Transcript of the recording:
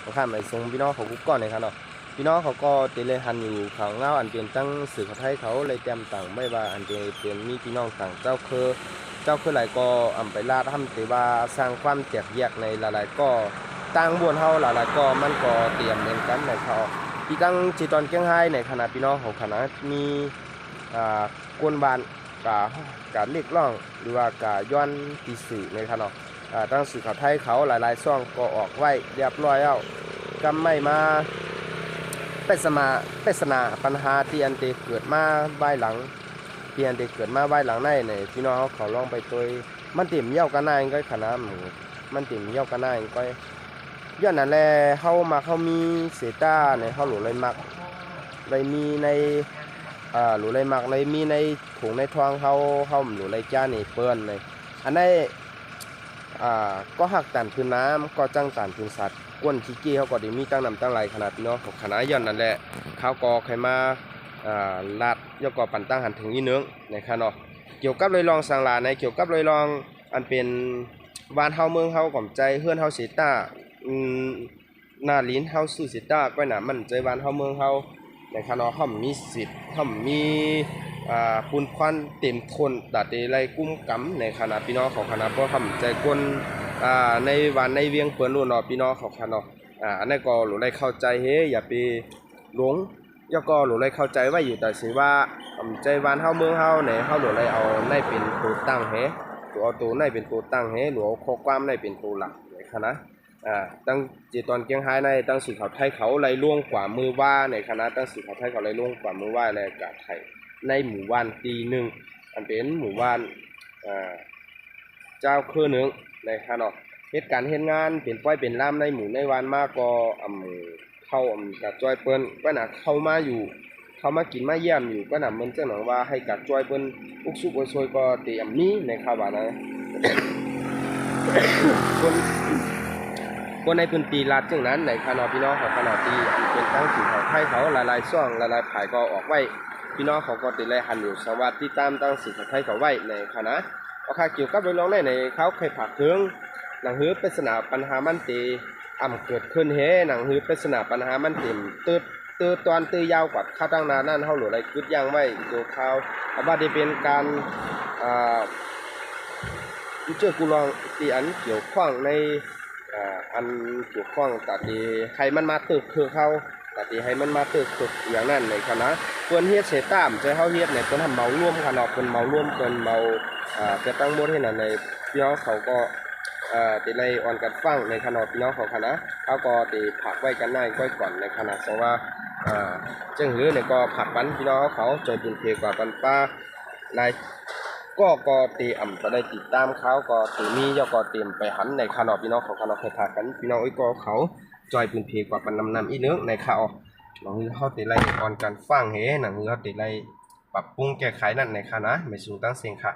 เขาข้ามไปส่งพี่น้องเขากุ๊กก่อนเลยครับเนาะพี่น้องเขาก็เตเลยหันอยู่เขาเงาอันเป็นตั้งสื่อเขาไทยเขาเลยเตรียมต่างไม่ว่าอันเป็นเป็นมีพี่น้องต่างเจ้าคือเจ้าคือหลายก็อำไปลาดทำแต่ว่าสร้างความแตกแยกในหลายๆก็ต่างบวนเฮาหลายๆก็มันก็เตรียมเหมือนกันในเขาที่ตั้งจีตอนเกียงไฮ้ในคณะพี่น้องของคณะมีอ่ากวนบานกาการเรียกร้องหรือว่ากาย้อนตีสื่อในคณะอ่า ตั้งสื่อข่าวไทยเขาหลายๆช่องก็ออกไว้เรียบร้อยแล้วกำไม่มาเป็นสมาเป็นสนาปัญหาที่อันเตเกิดมาใบหลังที่อันเตเกิดมาใบหลังในเนี่ยพี่น้องเขาเขาลองไปตัวมันติ่มเยี่ยวกันหน้าเองก็ขนาดมูมันติ่มเยี่ยวกันหน้าเองก็ย้อนนั่นแหละเขามาเขามีเสต้าในเขาหลุเลยมักเลยมีในอ่าหลุเลยมักเลยมีในถุงในทองเขาเขาหลุเลยจ้านี่เปิ้นเลยอันนี้ อ่าก็หักตันพื้นน้ำก็จังตันพื้นสัตว์ก้นขี้กี้เขาก็ไดีมีตั้งนำตั้งไหลขนาดพี่น้องของคณะย้อนนั่นแหละเขาก็ใครมาอ่าลาดยกก็ปั่นตั้งหันถึงยี่เนื้องในคณะเกี่ยวกับเลยลองสังลาในเกี่ยวกับเลยลองอันเป็นบ้านเฮาเมืองเฮาก่อมใจเฮือนเฮาสิต้าอืมหน้าลิ้นเฮาซื้อสิต้าก็น่ะมันใจบ้านเฮาเมืองเฮาในคณะเฮามีสิทธิ์เฮามี ปุนควันเต็มทนตัดไรกุ้มกำในคณะพี่น้องของคณะเพราะทำใจกวนอ่าในวันในเวียงเปิ้นนู่นเนาะพี่น้องเขาค่ะอ่าอันนั้นก็หลูได้เข้าใจเฮ้อย่าไปหลงย่อก็หลูได้เข้าใจไว้อยู่แต่สิว่าอำใจวันเฮาเมืองเฮาเนี่ยเฮาหลูได้เอาในเป็นตัวตั้งเฮ้ตัวเอาตัวในเป็นตัวตั้งเฮ้หรือเอาข้อความในเป็นตัวหลักในคณะอ่าตั้งจีตอนเกียงไฮในตั้งสื่อเขาไทยเขาไล่ล่วงกว่ามือว่าในคณะตั้งสื่อเขาไทยเขาไล่ล่วงกว่ามือว่าและกาไทย ในหมู่บ้านตีหนึ่งอันเป็นหมู่บ้านเจ้าคือหนึ่งในคณะเหตุการณ์เฮ็ดงานเป็นป้อยเป็นล่ามในหมู่ในวานมากก็อ่ำเข้าอกัดจอยเปิ้นก็หน่ะเข้ามาอยู่ เข้ามากินมาเยี่ยมอยู่ก็หน่ะมันเจังหนังว่าให้กัดจอยเปิ้นอุกซุกอุกซวยก็เตอ่ำมีในข่าวว่านะคนคนในพื้นที่ลาดจังนั้นในคณะพี่น้องของคณะที่อันเป็นตั้งถิ่นของไทยเขาหลายๆช่องหลายๆผายก็ออกไว้ พี่น้องเขาก็ติเลหันอยู่สวัสดีตามตั้งสิ่งขอไทยเขาไว้ในคณะเอาค่ะเกี่ยวกับเรื่องในในเขาเคยผักถึงหนังฮือปริศนาปัญหามันตีอ่ำเกิดขึ้นเฮหนังฮือปริศนาปัญหามันติ่มตืดตืดตอนตือยาวกว่าข้าตั้งนานนั่นเฮาหรืออะไรกึดย่างไว้ดูข่าอาว่าได้เป็นการอ่าเจอกูลองตีอันเกี่ยวข้องในอ่าอันเกี่ยวข้องตัดดีให้มันมาตึกคือเขา ตัดดีให้มันมาตึกตึกอย่างนั้นในคณะเพิ่นเฮ็ดเสตามใจเฮาเฮ็ดเนี่ยเพิ่นทำเมาร่วมกันเนาะเพิ่นเมาร่วมเพิ่นเมาอ่าจะตั้งหมดให้นั่นในพี่น้องเขาก็เอ่อตีในอ่อนกันฟังในขณะพี่น้องของคณะเขาก็ตีผักไว้กันหน้าก้อยก่อนในขณะเพราะว่าเอ่อจึงหรือเนี่ยก็ผักปันพี่น้องเขาจอยเป็นเพกว่าปันป้าในก็ก็ตีอ่ำก็ได้ติดตามเขาก็ตีมีย่อก็เตรียมไปหันในขณะพี่น้องของคณะเคยผักกันพี่น้องไอ้ยก็เขา จอยเป็นเพกว่าปันนำนำอีเนื้อในข่าวน้องเขาตีไลออนการฟังเฮหนังเขาตีไลปรับปรุงแก้ไขนั่นในคณะไม่สูงตั้งเสียงค่ะ